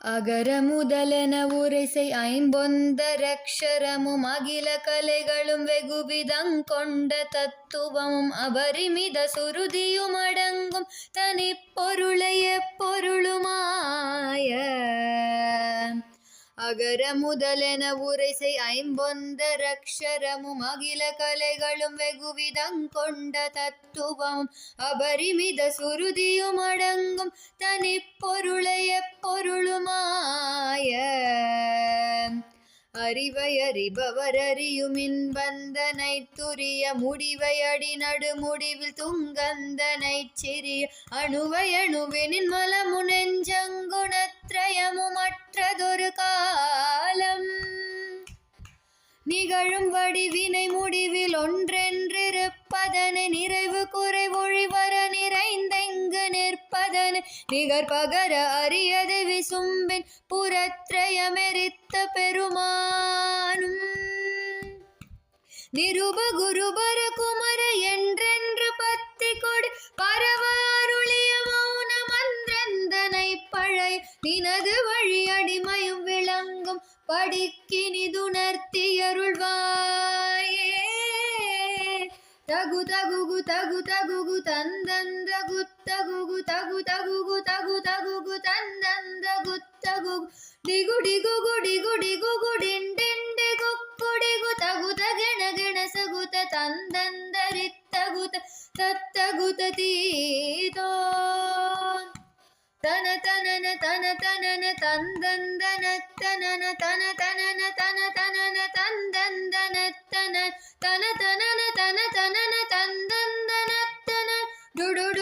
அகர முதலென உரைசை ஐம்பொந்தரக்ஷரமும் அகில கலைகளும் வெகுவிதங் கொண்ட தத்துவமும் அபரிமித சுருதியும் அடங்கும் தனிப்பொருளைய பொருளுமாய அகர முதலென உரைசை ஐம்பொந்தரக்ஷரமும் அகில கலைகளும் வெகுவிதங் கொண்ட தத்துவமும் அபரிமித சுருதியும் அடங்கும் தனிப்பொருளை எப்பொருளுமாய அறிவை அறிபவர் அறியுமின் வந்தனை துரிய முடிவை அடி நடு முடிவில் துங்கந்தனை சிறிய அணுவை அணுவெனின் நிகழும் வடிவினை முடிவில் ஒன்றென்றிருப்பதனை நிறைவு குறை ஒழிவர நிறைந்தெங்கு நிற்பதனை நிகர் பகர அரியது விசும்பின் புறத்ரயமெரித்த பெருமானும். நிருப குருபர மந்திரந்தனை பழை நினது வழி அடிமையும் விளங்கும். படிக்கினிதுணர்த்தியருள்வாயே தகு தகுகு தகு தகுகு தந்தந்த குத்தகுகு தகு தகுகு தகு தகுகு தந்தந்த குத்தகுகு டிகு டிகுகு டிகு டிகுகு டிண்டிண்டி குக்குடிகு தகுத கிண கிண சகுத தந்தந்தரித்தகுத தத்தகுத தீதோ. தன தனன தன தனன தந்தந்தன தனன தன தனன தன தனன தந்தந்தன தன தன தனன தன தனன தந்தந்தன தன டுடு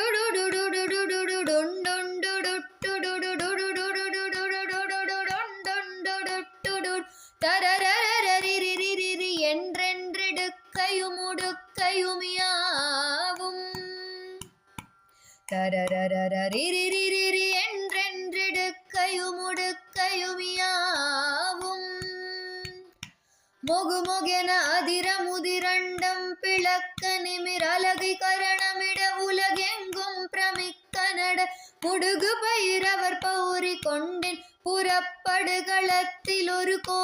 முடுக்கையுமியாவும் டுடு அதிர முதிரண்டம் பிளக்க நிமிர் கரணமிட உலகெங்கும் பிரமிக்க நட. முடுகு பயிரவர் பௌரி கொண்டின் புறப்படுகளத்தில் ஒரு கோ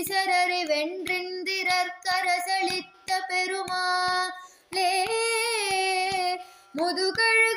ஈசரரை சிசரரை வென்றிந்திரர் கரசளித்த பெருமாளே முதுகழுக